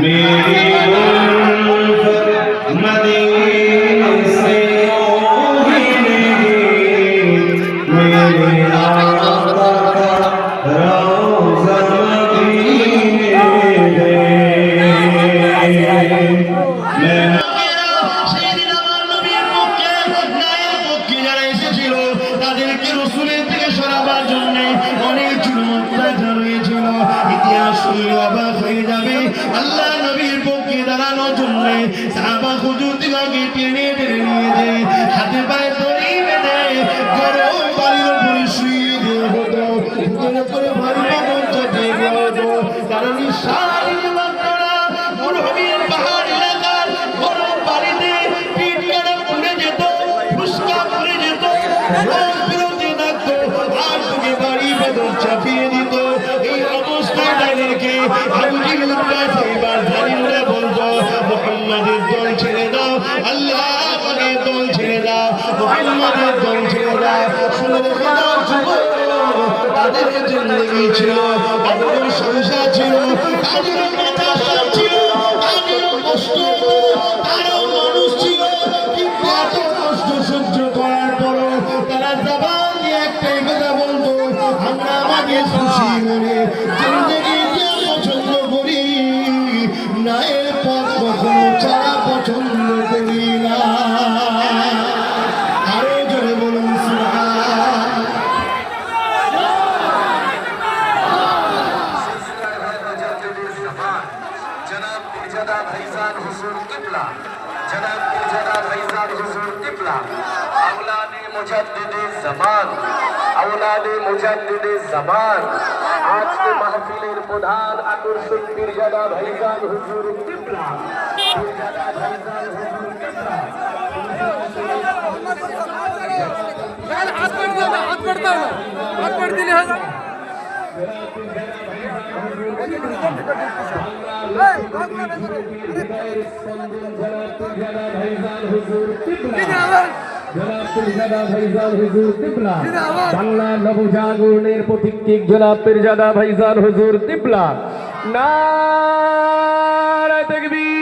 मेरी उल्फत मदीने से ही नहीं मेरे জন্য সাহাবা হুজুর দিগকে টেনে টেনে নিয়ে যে হাতে পায়ে দড়ি বেঁধে গরম বাড়ির উপরে শুয়ে দেওয়া হতো। বুকের উপরে ভারী চাপিয়ে দেওয়া হতো। কারণ সারাদিন বাচ্চারা মরুভূমির পাহাড় এলাকার গরম মোহাম্মদের দল ছেড়ে দাও আল্লাহ পাকের দল ছেড়ে দাও, মোহাম্মদের দল ছেড়ে দাও। শুনে রেখে দাও তাদের জিন্দগি ছিল, তাদের সংসার ছিল, তাদের মাথা সব ছিল, তাদেরও কষ্ট তারাও মানুষ ছিল, কিন্তু এত কষ্ট সহ্য করার পরও তারা জবান একটাই কথা বলতো, আমরা আমাদের খুশি মনে हुजूर किबला जनाब मिर्जादा फैजान हुजूर किबला औलाद मुजद्दिद जमान औलाद मुजद्दिद जमान আজকে মাহফিলের প্রধান আকর্ষণ মির্জাদা ভাইজান হুজুর কিবলা মির্জাদা ভাইজান হুজুর কিবলা হাত করে দাও হাত করে দাও হাত করে দিলে হয় বাংলা নবজাগরণের প্রতীক জনাব পীরজাদা ভাইজান হুজুর নারায় তাকবীর আরও